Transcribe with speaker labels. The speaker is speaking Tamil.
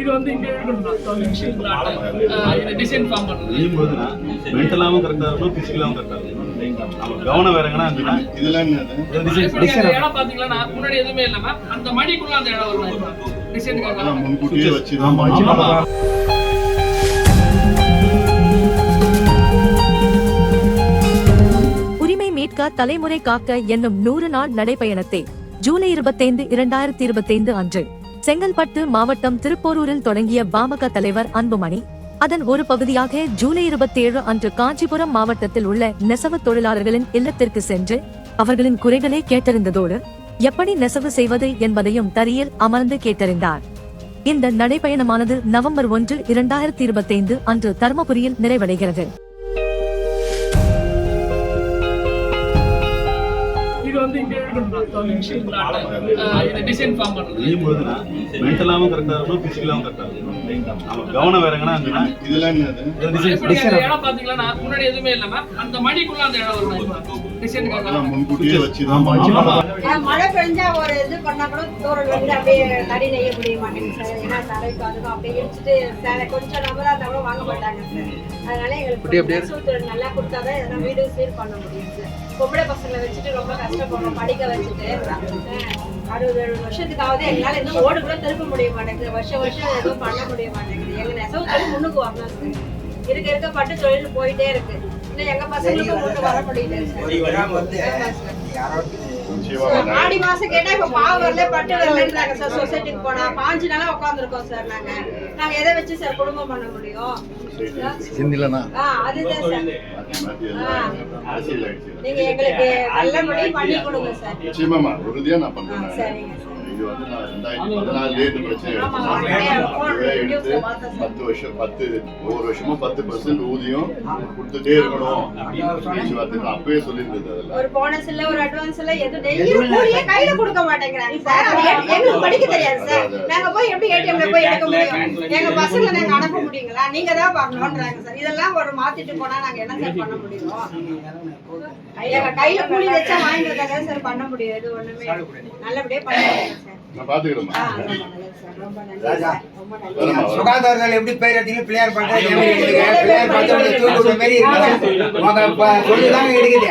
Speaker 1: இது வந்து இங்க இருக்கணும். டிசைன் ஃபார்ம் பண்ணுறது
Speaker 2: செய்யும்போதுனா மென்டலாகவும் கரெக்டாக இருக்கணும் ஃபிசிக்கலாகவும் கரெக்டாக இருக்கணும். நம்ம கவனம் வேற எங்கன்னா இருந்துன்னா
Speaker 3: இதெல்லாம்
Speaker 1: இடம் பாத்தீங்கன்னா முன்னாடி எதுவுமே இல்லாம அந்த மணிக்குள்ள அந்த இடம் வரும் டிசைனுக்காக
Speaker 3: முன்கூட்டியே வச்சு தான் பண்ணணும்.
Speaker 4: உரிமை மீட்க தலைமுறை காக்க என்னும் நூறு நாள் நடைபயணத்தை ஜூலை இருபத்தைந்து இரண்டாயிரத்தி இருபத்தைந்து அன்று செங்கல்பட்டு மாவட்டம் திருப்போரூரில் தொடங்கிய பாமக தலைவர் அன்புமணி. அதன் ஒரு பகுதியாக ஜூலை இருபத்தேழு அன்று காஞ்சிபுரம் மாவட்டத்தில் உள்ள நெசவு தொழிலாளர்களின் இல்லத்திற்கு சென்று அவர்களின் குறைகளை கேட்டறிந்ததோடு எப்படி நெசவு செய்வது என்பதையும் தரியில் அமர்ந்து கேட்டறிந்தார். இந்த நடைபயணமானது நவம்பர் ஒன்று இரண்டாயிரத்தி இருபத்தைந்து அன்று தருமபுரியில் நிறைவடைகிறது.
Speaker 1: இது வந்து இங்க இருக்கணும் மிஷின் இது டிசைன் ஃபார்ம் பண்ணுறது
Speaker 2: செய்யும்போதுனா மென்டலாகவும் கரெக்டாக இருக்கணும் ஃபிசிக்கலாகவும் கரெக்டாக இருக்கணும். நம்ம கவனம் வேற எங்கன்னா இருந்துன்னா
Speaker 3: இதெல்லாம் என்னது
Speaker 1: இடம் பாத்தீங்கன்னா முன்னாடி எதுவுமே இல்லாம அந்த மணிக்குள்ள அந்த இடம் வரும்
Speaker 5: மழை பெஞ்சா ஒரு இது பண்ணா கூட தூரல் வந்து அப்படியே தறி நெய்ய முடிய மாட்டேங்குது சார் ஏன்னா தரைக்கு அதுக்கும் அப்படியே இடிச்சிட்டு சேலை கொஞ்சம் நம்பரா இருந்தா கூட வாங்க மாட்டாங்க சார் அதனால எங்களுக்கு நல்லா கொடுத்தாதான் வீடு சீர் பண்ண முடியும் சார் பொம்பளை பசங்களை வச்சுட்டு ரொம்ப கஷ்டப்படுறோம் படிக்க வச்சுட்டு. அறுபது எழுபது வருஷத்துக்காவது எங்களால இன்னும் ஓடு கூட திருப்ப முடிய மாட்டேங்குது. வருஷம் வருஷம் எதுவும் பண்ண முடிய மாட்டேங்குது. எங்க நெசவு தொழில் முன்னுக்கு வரணும். சார் இருக்க இருக்க பட்டு தொழில் போயிட்டே இருக்கு. இன்னும் எங்க பசங்களுக்கும் முன்னுக்கு வர முடியல. சார்
Speaker 3: நிச்சயமா
Speaker 5: ஆடி மாசம் கேட்டா இப்ப பாவு வரல பட்டு வரலன்றாங்க சார் சொசைட்டிக்கு போனா. பாஞ்சு நாளா உட்காந்துருக்கோம் சார் நாங்க. நாங்க எதை வச்சு சார் குடும்பம் பண்ண முடியும்? ஆ, அதுதான் சார். நீங்க எங்களுக்கு நல்லபடி பண்ணி கொடுங்க சார்.
Speaker 3: நிச்சயமாம்மா, உறுதியா நான் பண்றேன்.
Speaker 5: சரிங்க சார்.
Speaker 3: இது வந்து நான் ரெண்டாயிரத்தி இந்த பிரச்சனை எடுத்து. பத்து வருஷம் பத்து ஒவ்வொரு வருஷமும் பத்து பர்சன்ட் ஊதியம் கொடுத்துட்டே இருக்கணும். நான் அப்பவே சொல்லியிருந்தது அதெல்லாம்.
Speaker 5: ஒரு போனஸ் இல்ல ஒரு அட்வான்ஸ் இல்ல எதுவும் டெய்லியும் கூலியே கையில கொடுக்க மாட்டேங்கிறாங்க சார். எங்களுக்கு படிக்க தெரியாது சார். நாங்க போய் எப்படி ஏடிஎம்ல போய் எடுக்க முடியும்? எங்க பசங்களை நாங்க அனுப்ப முடியுங்களா? நீங்க தான் பார்க்கணும்ன்றாங்க சார். இதெல்லாம் ஒரு மாத்திட்டு போனா நாங்க என்ன சார் பண்ண முடியும்? எங்க கையில கூலி வச்சா வாங்கிட்டு சார் பண்ண முடியும். இது ஒண்ணுமே. நல்லபடியா பண்ணுங்க சார்
Speaker 3: நான்
Speaker 6: சுகாதாரத்தில் எப்படி பேர் எடுத்தீங்க பிள்ளையார் பண்றது பிள்ளையார் பார்த்து தூக்கு மாதிரி இருக்கு எடுக்குது